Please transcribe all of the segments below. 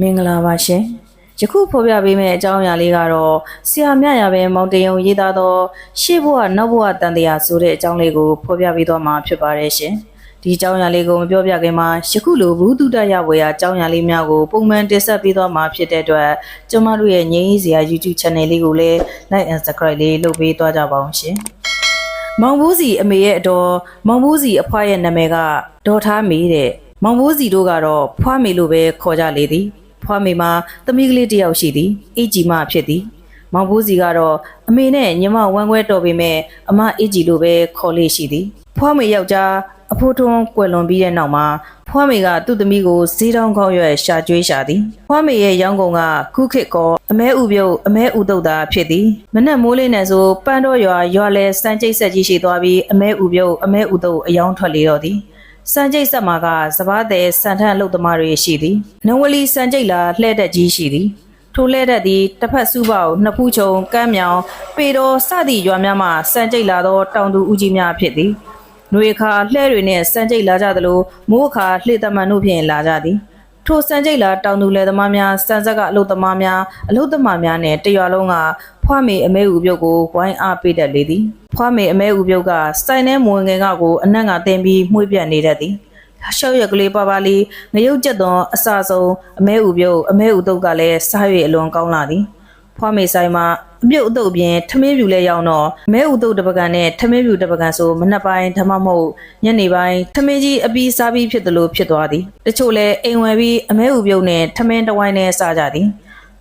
မင်္ဂလာပါရှင်ယခုဖော်ပြပေးမယ့်အကြောင်းအရာလေးကတော့ဆရာမြရပဲမောင်တယုံရေးသားသော ရှေ့ဘဝနောက်ဘဝတန်တရားဆိုတဲ့အကြောင်းလေးကိုဖော်ပြပေးသွားမှာဖြစ်ပါတယ်ရှင်ဒီအကြောင်းအရာလေးကိုမပြောပြခင်မှာယခုလိုဘူးတုတရဝေယအကြောင်းအရာလေးများကိုပုံမှန်တင်ဆက်ပေးသွားမှာဖြစ်တဲ့အတွက်ကျမတို့ရဲ့ငြိမ်းရေးစရာ YouTube Channel လေးကိုလည်း Like and Subscribe လေးလုပ်ပေးသွားကြပါအောင်ရှင်မောင်ဘူးစီအမေရဲ့အတော်မောင်ဘူးစီအဖွားရဲ့နာမည်ကဒေါ်ထားမေတဲ့မောင်ဘူးစီတို့ကတော့ဖွားမေလို့ပဲခေါ်ကြလေသည် ဖွားမေမှာသမီးကလေးတစ်ယောက်ရှိသည်အေးကြီးမဖြစ်သည်မောင်ဘူးစီကတော့အမေနဲ့ညီမဝမ်းခွဲတော်ပေမဲ့အမအေးကြီးလို့ပဲခေါ်လေးရှိသည်ဖွားမေယောက်ျားအဖိုးထွန်းကွယ်လွန်ပြီးတဲ့နောက်မှာဖွားမေကသူ့သမီးကိုဈေးတောင်းကောင်းရွယ်ရှာကျွေးရှာသည်ဖွားမေရဲ့ရောင်းကုန်ကခုခေတ်ကောအမဲဥပြုတ်အမဲဥတုတ်တာဖြစ်သည်မနက်မိုးလေးနဲ့ဆိုပန်းတော့ရွာရွာလဲစမ်းကျိတ်ဆက်ကြီးရှိသွားပြီးအမဲဥပြုတ်အမဲဥတုတ်အယောင်းထွက်လေတော့သည် စမ်းကျိတ်ဆက်မှာကစပားတဲ့စံထန့်အလုတ်သမားတွေရှိသည်နဝလီစမ်းကျိတ်လာလှဲ့တက်ကြီးရှိသည်ထိုလဲတဲ့သည်တစ်ဖက်စုပေါနှစ်ဖူးချုံကမ်းမြောင်ပေတော်စသည့်ရွာများမှစံကြိတ်လာသောတောင်သူဦးကြီးများဖြစ်သည်။နှွေခါလှဲ့တွေနှင့်စံကြိတ်လာကြသလိုမိုးခါလှေတမန်တို့ဖြင့်လာကြသည်။ ထိုစံကြိတ်လာတောင်သူလယ်သမားများစံဆက်ကအလုတ်သမားများအလုတ်သမားများနှင့်တရွာလုံးကဖွားမေအမဲဥပြုတ်ကိုဝိုင်းအားပေးတတ်လေသည်။ဖွားမေအမဲဥပြုတ်ကစိုင်ထဲမဝင်ငယ်ကကိုအနက်ကတင်ပြီးမှုှပြတ်နေတတ်သည်။ရှောက်ရက်ကလေးပါပါလေးငရုတ်ကျက်သောအစာဆုံးအမဲဥပြုတ်အမဲဥတုတ်ကလည်းစား၍အလွန်ကောင်းလာသည်ဖွားမေဆိုင်မှာ အပြုတ်အတုတ်ပြင်ထမင်းပြူလဲရောက်တော့အမဲဥတုတ်တစ်ပကံနဲ့ထမင်းပြူတစ်ပကံဆိုမနက်ပိုင်းဓမ္မမဟုတ်ညနေပိုင်းထမင်းကြီးအပီးစားပြီးဖြစ်သလိုဖြစ်သွားသည်တချို့လဲအိမ်ဝယ်ပြီးအမဲဥပြုတ်နဲ့ထမင်းတစ်ဝိုင်းနဲ့စားကြသည်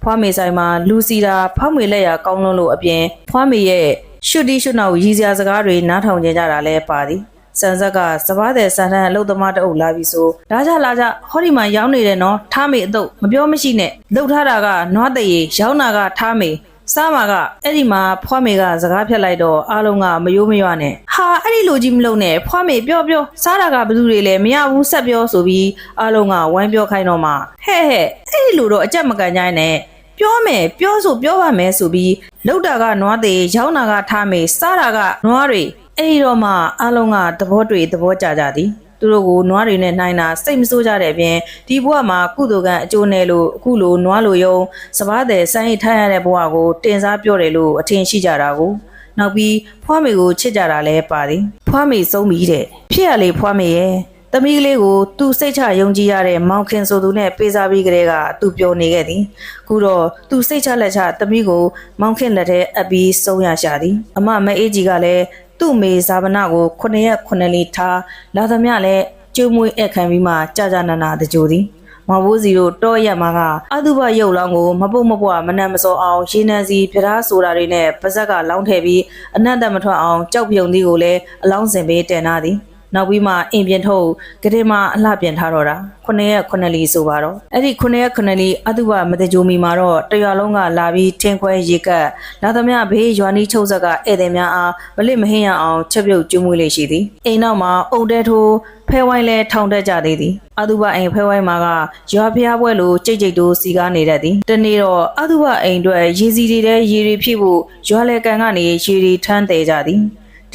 ဖွားမေဆိုင်မှာလူစီတာဖောက်မေလက်ရကောင်းလုံးလို့အပြင်ဖွားမေရဲ့ရှုတီရှုနောက်ရည်စရာစကားတွေနားထောင်ကြကြတာလဲပါသည်စံဆက်ကစပားတဲ့စံတန်းအလုတ်သမားတအုပ်လာပြီဆိုလာကြလာကြဟောဒီမှာရောင်းနေတယ်နော်ထားမေအတုပ်မပြောမရှိနဲ့လှုပ်ထားတာကနွားတရေရောင်းတာကထားမေ စားမှာကအဲ့ဒီမှာဖွားမေကစကားဖြတ်လိုက်တော့အားလုံးကမယိုးမရွနဲ့ဟာအဲ့ဒီလိုကြီးမလုပ်နဲ့ဖွားမေပြောပြောစားတာကဘယ်သူတွေလဲမရဘူးဆက်ပြောဆိုပြီးအားလုံးကဝိုင်းပြောခိုင်းတော့မှဟဲ့ဟဲ့အဲ့ဒီလိုတော့အကြက်မကန်ကြိုင်းနဲ့ပြောမယ်ပြောဆိုပြောပါမယ်ဆိုပြီးလောက်တာကနွားသေးရောင်းတာကထားမေစားတာကနွားတွေအဲ့ဒီတော့မှအလုံးကသဘောတွေ့သဘောကြကြသည် သူတို့ကိုနွားတွေနဲ့နှိုင်းတာစိတ်မဆိုးကြတဲ့အပြင်ဒီဘဝမှာကုသိုလ်ကံအကျိုးနဲ့လို့အခုလိုနွားလိုယုံစပားတဲ့စိုင်းထိုင်းရတဲ့ဘဝကိုတင်စားပြောတယ်လို့အထင်ရှိကြတာကိုနောက်ပြီးဖွားမေကိုချစ်ကြတာလည်းပါသည်ဖွားမေဆုံးပြီတဲ့ဖြစ်ရလေဖွားမေရဲ့သမီးကလေးကိုသူစိတ်ချယုံကြည်ရတဲ့မောင်ခင်ဆိုသူနဲ့ပေးစားပြီးကလေးကသူပြောနေခဲ့သည်ခုတော့သူစိတ်ချလက်ချသမီးကိုမောင်ခင်လက်ထဲအပ်ပြီးဆုံးရရှာသည်အမမအေးကြီးကလည်း သူ့မေဇာဗနာကိုခုနှစ်ရက်ခုနှစ်လီထားလာသမျှလည်းကျိုးမွေးအခမ်းပြီးမှကြာကြာနာနာတကြိုသည်မောင်ဘိုးစီတို့တောရက်မှာကအတုပရုပ်လောင်းကိုမပုတ်မပွားမနှံမစောအောင်ရေနံစီပြဓာဆိုတာတွေနဲ့ပါဇက်ကလောင်းထည့်ပြီးအနတ်တမထွက်အောင်ကြောက်ပြုံသီးကိုလည်းအလောင်းစင်ပေးတင်ထားသည် နောက်ပြီးမှအိမ်ပြင်ထုတ်ကတိမအလှပြင်ထားတော့တာခုနှစ်ရက်ခုနှစ်လီဆိုပါတော့အဲ့ဒီခုနှစ်ရက်ခုနှစ်လီအတုပမတကြိုမီမှာတော့တရွာလုံးကလာပြီးထင်းခွဲရေကတ်လာသမျှဘေးရွာနီးချုပ်ဆက်ကဧည့်သည်များအားမလစ်မဟင်းရအောင်ချက်ပြုတ်ကျွမွေးလေးရှိသည်အိမ်နောက်မှာအုံတဲထိုးဖဲဝိုင်းလဲထောင်တက်ကြသေးသည်အတုပအိမ်ဖဲဝိုင်းမှာကရွာဖျားပွဲလိုကြိတ်ကြိတ်တိုးစီကားနေတတ်သည်တနေ့တော့အတုပအိမ်အတွက်ရေစီတွေထဲရေတွေဖြည့်ဖို့ရွာလဲကန်ကနေရေတွေထမ်းတယ်ကြသည်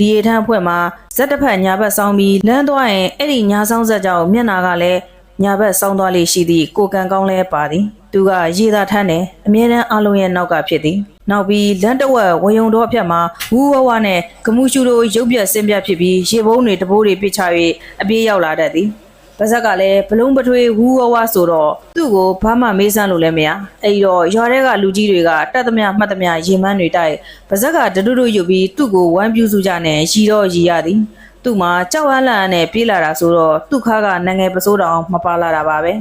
ဒီရေထမ်းဖွဲ့မှာဇက်တစ်ဖက်ညာဘက်ဆောင်းပြီးလမ်းသွားရင်အဲ့ဒီညာဆောင်းဇက်ကြောင့်မျက်နာကလည်းညာဘက်ဆောင်းသွားလေးရှိသည့်ကိုကန်ကောင်းလဲပါသည်သူကရေသာထမ်းတယ်အမြဲတမ်းအလုံးရဲ့နောက်ကဖြစ်သည်နောက်ပြီးလမ်းတဝက်ဝယုံတော်အဖြတ်မှာဝူဝဝနဲ့ဂမှုရှူတို့ရုပ်ပြက်ဆင်းပြက်ဖြစ်ပြီးရေဘုံတွေတဘိုးတွေပစ်ချ၍အပြေးရောက်လာတတ်သည် ပါဇက်ကလည်းဘလုံးပထွေးဝူဝဝဆိုတော့သူ့ကိုဘာမှမေးစမ်းလို့လည်းမရအဲ့ဒီတော့ရွာထဲကလူကြီးတွေကတတ်သမျှမှတ်သမျှရေမန်းတွေတိုက်ပါဇက်ကတတူတူယူပြီးသူ့ကိုဝမ်းပြူစုကြနဲ့ရီတော့ရီရသည်သူ့မှာကြောက်အားလန့်နဲ့ပြေးလာတာဆိုတော့သူ့ခါကနငယ်ပစိုးတောင်မပါလာတာပါပဲ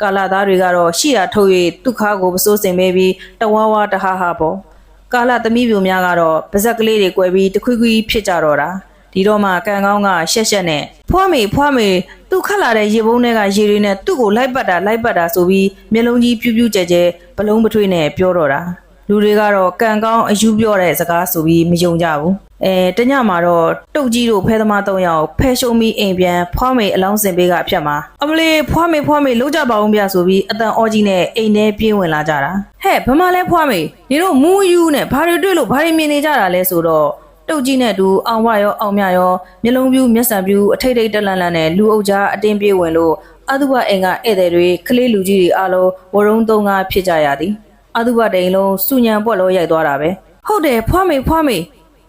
ကာလာသားတွေကတော့ရှီတာထုတ်၍သူ့ခါကိုပစိုးစင်ပေးပြီးတဝါဝါတဟာဟာပေါ့ကာလသမီးပြိုများကတော့ပါဇက်ကလေးတွေ꿰ပြီးတခွီးခွီးဖြစ်ကြတော့တာဒီတော့မှကန်ကောင်းကရှက်ရှက်နဲ့ဖွားမေဖွားမေ သူ့ခတ်လာတဲ့ရေပုံးတွေကရေတွေနဲ့သူ့ကိုလိုက်ပတ်တာလိုက်ပတ်တာဆိုပြီးမျက်လုံးကြီးပြူးပြူးကြဲကြဲဘလုံးပထွေးနဲ့ပြောတော့တာလူတွေကတော့ကန်ကောင်းအယူပြောတဲ့စကားဆိုပြီးမယုံကြဘူးအဲတညမှာတော့တုတ်ကြီးတို့ဖဲသမား၃ယောက်ဖဲရှုံးပြီးအိမ်ပြန်ဖွားမေအလောင်းစင်ပေးကအဖြတ်မှာအမလေးဖွားမေဖွားမေလုံးကြပါအောင်ဗျဆိုပြီးအတန်အောကြီးနဲ့အိမ်ထဲပြေးဝင်လာကြတာဟဲ့ဘမလဲဖွားမေနေတို့မူးယူနဲ့ဘာတွေတွေ့လို့ဘာတွေမြင်နေကြတာလဲဆိုတော့ တုတ်ကြီးနဲ့တူအောင်ဝရောအောင်မြရောမျက်လုံးပြူးမျက်စံပြူးအထိတ်ထိတ်တက်လန့်လန့်နဲ့လူအုပ်ကြားအတင်းပြေးဝင်လို့အတုပအိမ်ကဧည့်သည်တွေကလေးလူကြီးတွေအားလုံးဝရုံသုံးကားဖြစ်ကြရသည်အတုပတိန်လုံးစုညံပွက်လို့ရိုက်သွားတာပဲဟုတ်တယ်ဖွားမေဖွားမေ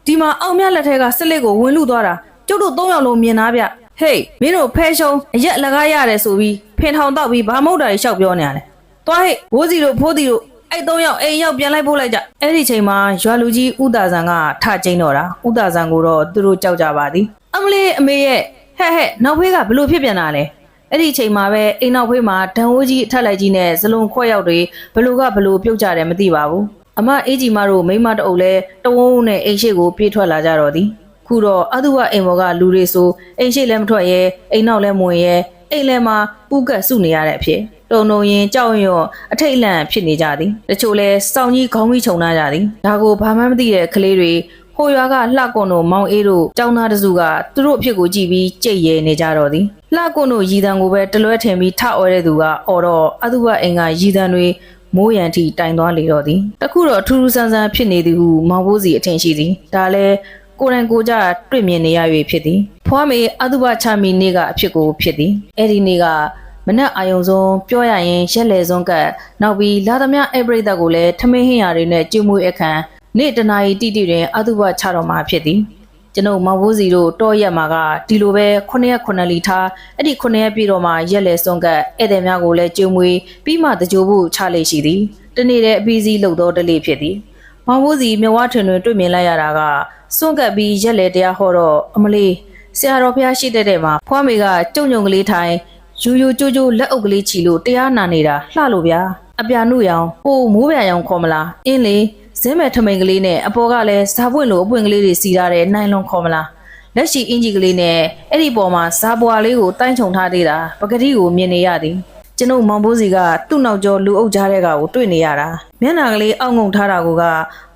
ဒီမှာအောင်မြလက်ထက်ကစစ်လက်ကိုဝင်လူသွားတာကျုပ်တို့၃ယောက်လုံးမြင်သားဗျဟေးမင်းတို့ဖဲရှုံးအရက်အလကားရတယ်ဆိုပြီးဖင်ထောင်တောက်ပြီးဘာမဟုတ်တာတွေရှောက်ပြောနေရတယ်သွားဟေ့ဘိုးစီတို့ဖိုးစီတို့ အဲ့သုံးယောက်အိမ်ရောက်ပြန်လိုက်ပို့လိုက်ကြအဲ့ဒီချိန်မှာရွာလူကြီးဥဒါဇံကထကျင်းတော့တာဥဒါဇံကိုတော့သူတို့ကြောက်ကြပါသည်အမလေးအမေရဲ့ဟဲ့ဟဲ့နောက်ဖေးကဘလို့ဖြစ်ပြန်တာလဲအဲ့ဒီအချိန်မှာပဲအိမ်နောက်ဖေးမှာဒံဝိုးကြီးအထက်လိုက်ကြီးနဲ့ဇလုံခွက်ရောက်တွေဘလူကဘလူပြုတ်ကြတယ်မသိပါဘူးအမအေးကြီးမတို့မိန်းမတအုပ်လဲတဝုံးနဲ့အိမ်ရှိကိုပြေးထွက်လာကြတော့သည်ခုတော့အတုဝအိမ်ဘော်ကလူတွေဆိုအိမ်ရှိလည်းမထွက်ရဲအိမ်နောက်လည်းမဝင်ရဲအိမ်လည်းမှာပူးကတ်စုနေရတဲ့အဖြစ် တုံတုံရင်ကြောက်ရွံ့အထိတ်အလန့်ဖြစ်နေကြသည်တချို့လဲစောင်းကြီးခေါင်းကြီးခြုံထားကြသည်ဒါကိုဘာမှမသိတဲ့ကလေးတွေဟိုရွာကလှကွန်တို့မောင်အေးတို့ចောင်းသားတစုကသူတို့အဖြစ်ကိုကြည့်ပြီးကြိတ်ရဲနေကြတော့သည်လှကွန်တို့ရည်တံကိုပဲတလွဲထင်ပြီးထအော်တဲ့သူကအော်တော့အတုဝအိမ်ကရည်တံတွေမိုးရန်ထိတိုင်သွားလေတော့သည်တခုတော့ထူးထူးဆန်းဆန်းဖြစ်နေသည်ဟုမောင်ဘိုးစီအထင်ရှိသည်ဒါလည်းကိုယ်တိုင်ကိုယ်ကြတွေ့မြင်နေရ၍ဖြစ်သည်ဖွားမေအတုဝချမီနေ့ကအဖြစ်ကိုဖြစ်သည်အဲ့ဒီနေ့က မနက်အာယုံဆုံးပြောရရင်ရက်လေဆုံးကပ်နောက်ပြီးလာသမျှအပရိသတ်ကိုလည်းထမင်းဟင်းရတွေနဲ့ကျွေးမွေးအခမ်းနေ့တနာရီတိတိတွင်အတုပချတော်မှာဖြစ်သည်ကျွန်ုပ်မောင်ဘိုးစီတို့တောရက်မှာကဒီလိုပဲ9ရက်9လီထားအဲ့ဒီ9ရက်ပြည့်တော့မှရက်လေဆုံးကပ်ဧည့်သည်များကိုလည်းကျွေးမွေးပြီးမှတကြိုဖို့ချလေရှိသည်တနေ့တည်းအပီးစီးလှုပ်သောတလေးဖြစ်သည်မောင်ဘိုးစီမြဝထွင်တွင်တွေ့မြင်လိုက်ရတာကစွန့်ကပ်ပြီးရက်လေတရားဟောတော့အမလေးဆရာတော်ဖះရှိတဲ့တဲ့မှာဖွားမေကကြုံကြုံကလေးထိုင် ယူယူကျိုးကျိုးလက်အုပ်ကလေးချီလို့တရားနာနေတာလှလို့ဗျာအပြာနုရောင်ဟိုမိုးပြရောင်ခေါ်မလားအင်းလေဇင်းမဲ့ထမိန်ကလေးနဲ့အပေါ်ကလည်းဇာပွင့်လိုအပွင့်ကလေးတွေစီထားတဲ့နိုင်လွန်ခေါ်မလားလက်ရှိအင်ဂျီကလေးနဲ့အဲ့ဒီပေါ်မှာဇာပွာလေးကိုတိုင်းချုံထားသေးတာပကတိကိုမြင်နေရသည်ကျွန်ုပ်မောင်ဘိုးစီကသူ့နောက်ကျောလူအုပ်ကြားတဲ့ကကိုတွေ့နေရတာမျက်နှာကလေးအောက်ငုံထားတာကိုက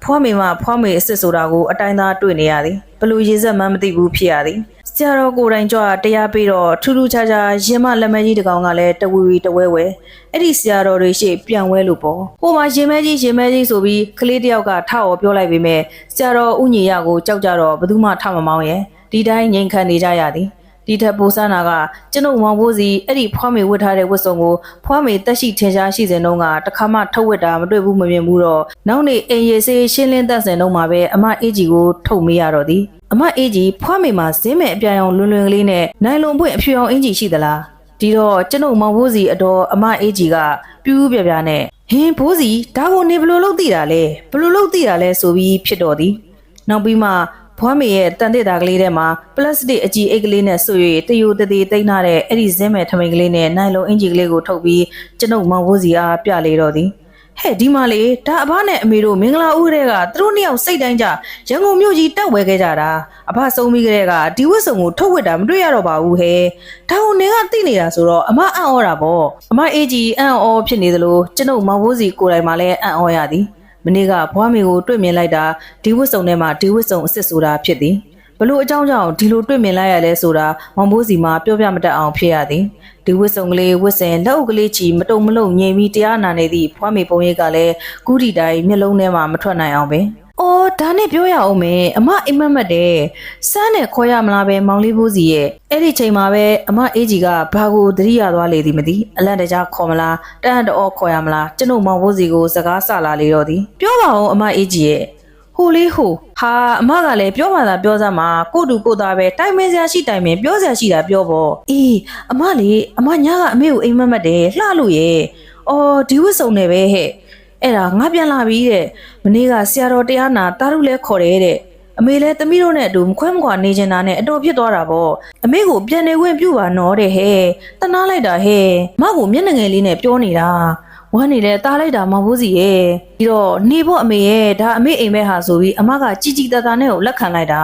ဖွားမေမဖွားမေအစ်စ်ဆိုတာကိုအတိုင်းသားတွေ့နေရသည်ဘလို့ရေစက်မှန်းမသိဘူးဖြစ်ရသည် ဆရာတော်ကိုယ်တိုင်ကြွတရားပေးတော့ထူးထူးခြားခြားရင်မလက်မဲကြီးတစ်ကောင်ကလည်းတဝီဝီတဝဲဝဲအဲ့ဒီဆရာတော်တွေရှေ့ပြန်ဝဲလို့ပေါ့ဟိုမှာရင်မဲကြီးရင်မဲကြီးဆိုပြီးကလေးတယောက်ကထအော်ပြောလိုက်ပေမဲ့ဆရာတော်ဥညီရကိုကြောက်ကြတော့ဘယ်သူမှထမမောင်းရဲ့ဒီတိုင်းငြိမ်ခံနေကြရသည်ဒီထက်ပိုဆန်းတာကကျွန်ုပ်မောင်ဘိုးစီအဲ့ဒီဖွားမေဝတ်ထားတဲ့ဝတ်စုံကိုဖွားမေတက်ရှိထင်ရှားရှိစဉ်တုန်းကတခါမှထုတ်ဝတ်တာမတွေ့ဘူးမမြင်ဘူးတော့နောက်နေ့အိမ်ရီစေးရှင်းလင်းသက်စဉ်တုန်းမှာပဲအမအေးကြီးကိုထုတ်မေးရတော့သည် အမအေးကြီးဖွားမေမှာဇင်းမဲ့အပြာရောင်လွန်လွန်ကလေးနဲ့နိုင်လွန်ပွင့်အဖြူအောင်အင်ကြီးရှိသလားဒီတော့ကျွန်ုပ်မောင်ဘိုးစီအတော်အမအေးကြီးကပြူးပြပြနဲ့ဟင်းဘိုးစီဒါကိုနေဘလို့လုပ်သိတာလဲဘလို့လုပ်သိတာလဲဆိုပြီးဖြစ်တော်သည်နောက်ပြီးမှဘွားမေရဲ့တန်တစ်တာကလေးထဲမှာပလတ်စတစ်အကြီးအိတ်ကလေးနဲ့ဆွ၍တယူတသေးတိန်းထားတဲ့အဲ့ဒီဇင်းမဲ့ထမိန်ကလေးနဲ့နိုင်လုံအင်ဂျီကလေးကိုထုတ်ပြီးကျွန်ုပ်မောင်ဘိုးစီအားပြလေတော့သည် ဟဲ့ဒီမှာလေဒါအဘနဲ့အမေတို့မင်္ဂလာဦးတဲ့ကသူတို့နှစ်ယောက်စိတ်တိုင်းကြရန်ကုန်မြို့ကြီးတက်ဝဲခဲ့ကြတာအဘဆုံးပြီးကလေးကဒီဝတ်စုံကိုထုတ်ဝတ်တာမတွေ့ရတော့ပါဘူးဟဲ့ဒါကိုနေကသိနေတာဆိုတော့အမအံ့ဩတာပေါ့အမအေးကြီးအံ့ဩဖြစ်နေသလိုကျွန်ုပ်မောင်ဘိုးစီကိုယ်တိုင်မှလည်းအံ့ဩရသည်မနေ့ကဘွားမေကိုတွေ့မြင်လိုက်တာဒီဝတ်စုံထဲမှာဒီဝတ်စုံအစ်စ်ဆိုတာဖြစ်သည် ဘလို့အကြောင်းကြောင့်ဒီလိုတွေ့မြင်လိုက်ရလဲဆိုတာမောင်ဘိုးစီမှာပြောပြမတတ်အောင်ဖြစ်ရသည်ဒီဝတ်စုံကလေးဝတ်စင်လက်အုပ်ကလေးချီမတုံမလုံးငြိမ်ပြီးတရားနာနေသည့်ဘွားမေပုံရိပ်ကလည်းကူးတီတိုင်းမျက်လုံးထဲမှာမထွက်နိုင်အောင်ပဲ။အော်ဒါနဲ့ပြောရအောင်မယ်အမအိမ်မက်မက်တယ်စမ်းနဲ့ခေါ်ရမလားပဲမောင်လေးဘိုးစီရဲ့အဲ့ဒီချိန်မှာပဲအမအေးကြီးကဘာကိုသတိရသွားလေသည်မသိအလန့်တကြားခေါ်မလားတန်းတော့ခေါ်ရမလားကျွန်ုပ်မောင်ဘိုးစီကိုစကားဆလာလေတော့သည်ပြောပါအောင်အမအေးကြီးရဲ့ ဟိုလေးဟိုဟာအမကလည်းပြောမှသာပြောစမ်းမှာကိုတူကိုသားပဲတိုင်မင်းစရာရှိတိုင်မင်းပြောစရာရှိတာပြောပေါ့အေးအမလေးအမညာကအမေကိုအိမ်မက်မက်တယ်လှလို့ရဲ့အော်ဒီဝတ်စုံနေပဲဟဲ့အဲ့ဒါငါပြန်လာပြီတဲ့မနေ့ကဆရာတော်တရားနာတာရုလဲခေါ်တယ်တဲ့အမေလည်းသမီးတို့နဲ့အတူမခွဲမကွာနေချင်တာနဲ့အတော်ဖြစ်သွားတာပေါ့အမေကိုပြန်နေခွင့်ပြုပါနော်တဲ့ဟဲ့တနာလိုက်တာဟဲ့မကိုမျက်နှာငယ်လေးနဲ့ပြောနေတာ ဝမ်းနေလဲတားလိုက်တာမဟုတ်ဘူးစီရဲ့ပြီးတော့နေဖို့အမေရဲ့ဒါအမေအိမ်မဲဟာဆိုပြီးအမကជីជីတာတာနဲ့ကိုလက်ခံလိုက်တာ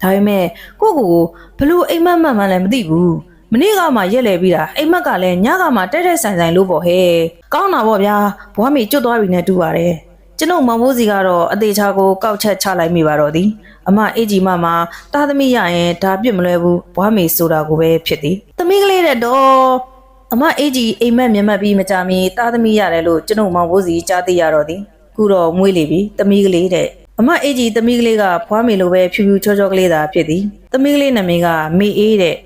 ဒါပေမဲ့ကိုကိုကိုဘလို့အိမ်မက်မှန်မှန်လည်းမသိဘူးမနေ့ကမှရက်လေပြီးတာအိမ်မက်ကလည်းညကမှတဲ့တဲ့ဆိုင်ဆိုင်လို့ပေါ့ဟဲ့ကောင်းတာပေါ့ဗျာဘွားမေကျွတ်သွားပြီနဲ့တူပါတယ်ကျွန်ုပ်မောင်မိုးစီကတော့အသေးချာကိုကောက်ချက်ချလိုက်မိပါတော့သည်အမအေးကြီးမမတာသမီရရင်ဒါပြစ်မလွဲဘူးဘွားမေဆိုတာကိုပဲဖြစ်သည်သမီးကလေးတဲ့တော့ အမအေးကြီးအိမ်မက်မြတ်မက်ပြီးမကြမီတာသမီရတယ်လို့ကျွန်ုပ်မောင်မိုးစီကြားသိရတော့သည်ခုတော့မွေးလေပြီသမီးကလေးတဲ့အမအေးကြီးသမီးကလေးကဘွားမေလိုပဲဖြူဖြူချောချောကလေးသာဖြစ်သည်သမီးကလေးနာမည်ကမေအေးတဲ့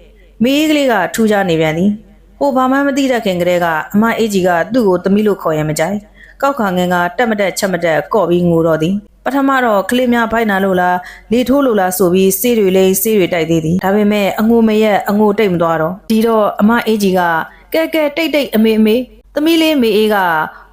မေအေးကလေးကထူးခြားနေပြန်သည်ဟိုဘာမှမသိတတ်ခင်ကတည်းကအမအေးကြီးကသူ့ကိုသမီးလို့ခေါ်ရင်မကြိုက်ကောက်ခါငင်ကတက်မတက်ချက်မတက်ကော့ပြီးငိုတော့သည်ပထမတော့ကလေးများဖိုက်နာလို့လားလေထိုးလို့လားဆိုပြီးစေးတွေလိမ့်စေးတွေတိုက်သေးသည်ဒါပေမဲ့အငိုမရက်အငိုတိတ်မသွားတော့ဒီတော့အမအေးကြီးက ကဲကဲတိတ်တိတ်အမေအမေသမီးလေးမေအေးက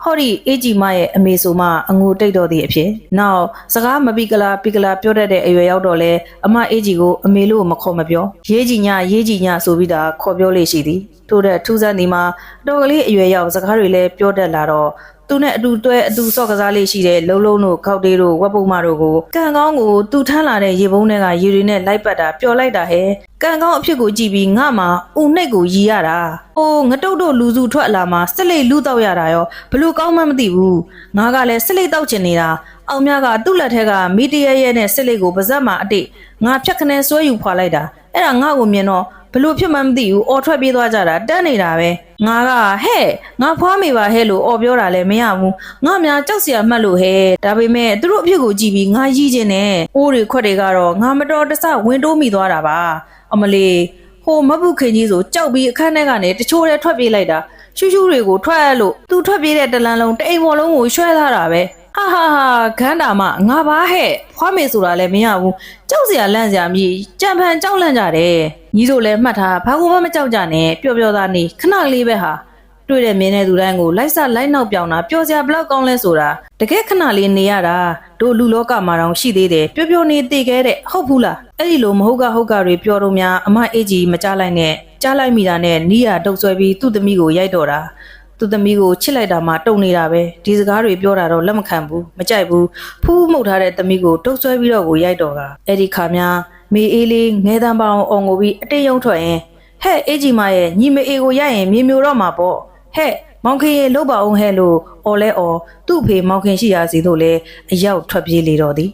ဟော်ဒီအေးကြီးမရဲ့အမေဆိုမှအငိုတိတ်တော့သည်အဖြစ်နောက်စကားမပိကလာပိကလာပြောတတ်တဲ့အရွယ်ရောက်တော့လဲအမအေးကြီးကိုအမေလို့မခေါ်မပြောရေးကြီးညရေးကြီးညဆိုပြီးတာခေါ်ပြောလေရှိသည်ထို့တဲ့ထူးဆန်းဒီမှာအတော်ကလေးအရွယ်ရောက်စကားတွေလည်းပြောတတ်လာတော့ သူနဲ့အတူတွဲအတူဆော့ကစားလေးရှိတဲ့လုံလုံတို့ခောက်တေးတို့ဝက်ပုံမတို့ကိုကံကောင်းကိုသူထမ်းလာတဲ့ရေပုံးတွေကရေတွေနဲ့လိုက်ပတ်တာပျော်လိုက်တာဟဲ့ကံကောင်းအဖြစ်ကိုကြည့်ပြီးငါမှဥနှိတ်ကိုရီရတာအိုးငတုတ်တို့လူစုထွက်လာမှစက်လိတ်လူတော့ရတာရောဘလို့ကောင်းမှမသိဘူးငါကလည်းစက်လိတ်တော့ချင်နေတာအောင်မြကသူ့လက်ထက်ကမီတရရဲ့နဲ့စက်လိတ်ကိုပါဇက်မှာအတိတ်ငါဖြတ်ခနဲဆွဲယူဖွာလိုက်တာအဲ့ဒါငါ့ကိုမြင်တော့ ဘလို့ဖြစ်မှမသိဘူးအော်ထွက်ပြေးသွားကြတာတန်းနေတာပဲငါကဟဲ့ငါဖွားမိပါဟဲ့လို့အော်ပြောတာလည်းမရဘူးငါများကြောက်စရာမှတ်လို့ဟဲ့ဒါပေမဲ့သူတို့အဖြစ်ကိုကြည့်ပြီးငါရီးခြင်းနဲ့အိုးတွေခွက်တွေကတော့ငါမတော်တဆဝင်တိုးမိသွားတာပါ အမလေးဟိုမပုခင်ကြီးဆိုကြောက်ပြီးအခန်းထဲကနေတချိုးတည်းထွက်ပြေးလိုက်တာရှူးရှူးတွေကိုထွက်လို့သူထွက်ပြေးတဲ့တလန်းလုံးတအိမ်ပေါ်လုံးကိုရွှဲထားတာပဲ ဟာဟာဟာခန်းတာမငါပါဟဲ့ဖွားမေဆိုတာလည်းမရဘူးကြောက်စရာလန့်စရာမြည်ကြံဖန်ကြောက်လန့်ကြတယ်ညီတို့လည်းမှတ်ထားဘာကူမှမကြောက်ကြနဲ့ပျော်ပျော်သားနေခဏကလေးပဲဟာတွေ့တဲ့မြင်းတဲ့သူတိုင်းကိုလိုက်စလိုက်နောက်ပြောင်းတာပျော်စရာဘလောက်ကောင်းလဲဆိုတာတကယ်ခဏလေးနေရတာတို့လူလောကမှာတောင်ရှိသေးတယ်ပျော်ပျော်နေတည်ခဲ့တဲ့ဟုတ်ဘူးလားအဲ့ဒီလိုမဟုတ်ကဟုတ်ကတွေပြောတော့များအမအေးကြီးမကြားလိုက်နဲ့ကြားလိုက်မိတာနဲ့နီးရတုတ်ဆွဲပြီးသူ့သမီးကိုရိုက်တော့တာ သူသမီးကိုချစ်လိုက်တာမှတုံနေတာပဲဒီစကားတွေပြောတာတော့လက်မခံဘူးမကြိုက်ဘူးဖူးမှုတ်ထားတဲ့သမီးကိုတုတ်ဆွဲပြီးတော့ကိုရိုက်တော့ကအဲ့ဒီခါများမေအေးလေးငဲတန်းပေါင်းအောင်ကိုပြီးအတိတ်ယုံထွက်ရင်ဟဲ့အေးကြီးမရဲ့ညီမေအေးကိုရိုက်ရင်မြေမျိုးတော့မှာပေါ့ဟဲ့မောင်ခင်ရေလှုပ်ပါအောင်ဟဲ့လို့အော်လဲအော်သူ့အဖေမောင်ခင်ရှိရာစီတို့လဲအရောက်ထွက်ပြေးလေတော့သည်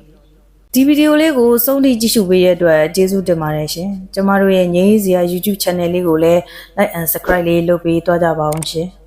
ဒီဗီဒီယိုလေးကိုစုံထိကြည့်ရှုပေးတဲ့အတွက်ကျေးဇူးတင်ပါတယ်ရှင်။ကျမတို့ရဲ့ငြိမ်းစရာ YouTube Channel လေးကိုလည်း Like and Subscribe လေးလုပ်ပေးသွားကြပါအောင်ရှင်။